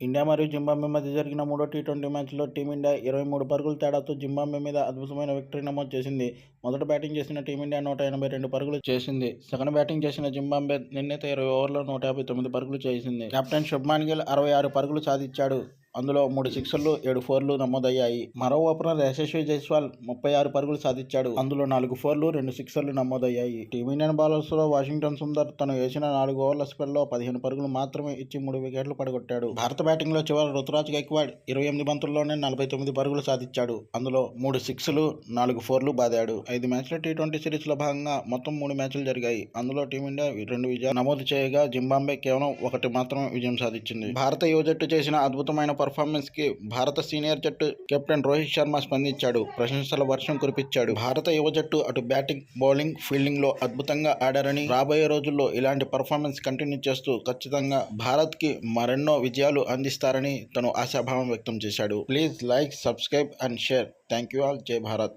India మరియు Zimbabwe మధ్య జరిగిన మూడో టీ ట్వంటీ మ్యాచ్లో టీమిండియా ఇరవై మూడు పరుగుల తేడాతో జింబాబే మీద అద్భుతమైన విక్టరీ నమోదు చేసింది. మొదట బ్యాటింగ్ చేసిన టీమిండియా నూట ఎనభై రెండు పరుగులు చేసింది. సెకండ్ బ్యాటింగ్ చేసిన జింబాబే నిర్ణీత ఇరవై ఓవర్లో నూట యాభై తొమ్మిది పరుగులు చేసింది. కెప్టెన్ శుభ్మాన్ గిల్ అరవై ఆరు పరుగులు సాధించాడు. అందులో మూడు సిక్సర్లు ఏడు ఫోర్లు నమోదయ్యాయి. మరో ఓపెనర్ యశస్వి జైస్వాల్ ముప్పై ఆరు పరుగులు సాధించాడు. అందులో నాలుగు ఫోర్లు రెండు సిక్సర్లు నమోదయ్యాయి. టీమిండియన్ బౌలర్స్లో వాషింగ్టన్ సుందర్ తను వేసిన నాలుగు ఓవర్ల స్పెల్లో పదిహేను పరుగులు మాత్రమే ఇచ్చి మూడు వికెట్లు పడగొట్టాడు. భారత బ్యాటింగ్లో చివరి రుతురాజ్ గైక్వాడ్ ఇరవై ఎనిమిది బంతుల్లోనే నలభై తొమ్మిది పరుగులు సాధించాడు. అందులో మూడు సిక్స్లు నాలుగు ఫోర్లు బాదాడు. ఐదు మ్యాచ్ల టీ ట్వంటీ సిరీస్లో భాగంగా మొత్తం మూడు మ్యాచ్లు జరిగాయి. అందులో టీమిండియా రెండు విజయాలు నమోదు చేయగా జింబాబ్వే కేవలం ఒకటి మాత్రమే విజయం సాధించింది. భారత యువ జట్టు చేసిన అద్భుతమైన పర్ఫార్మెన్స్కి భారత సీనియర్ జట్టు కెప్టెన్ రోహిత్ శర్మ స్పందించాడు. ప్రశంసల వర్షం కురిపించాడు. భారత యువ జట్టు అటు బ్యాటింగ్ బౌలింగ్ ఫీల్డింగ్లో అద్భుతంగా ఆడారని రాబోయే రోజుల్లో ఇలాంటి పర్ఫార్మెన్స్ కంటిన్యూ చేస్తూ ఖచ్చితంగా భారత్కి మరెన్నో విజయాలు అందిస్తారని తను ఆశాభావం వ్యక్తం చేశాడు. Please like subscribe and share thank you all జై భారత్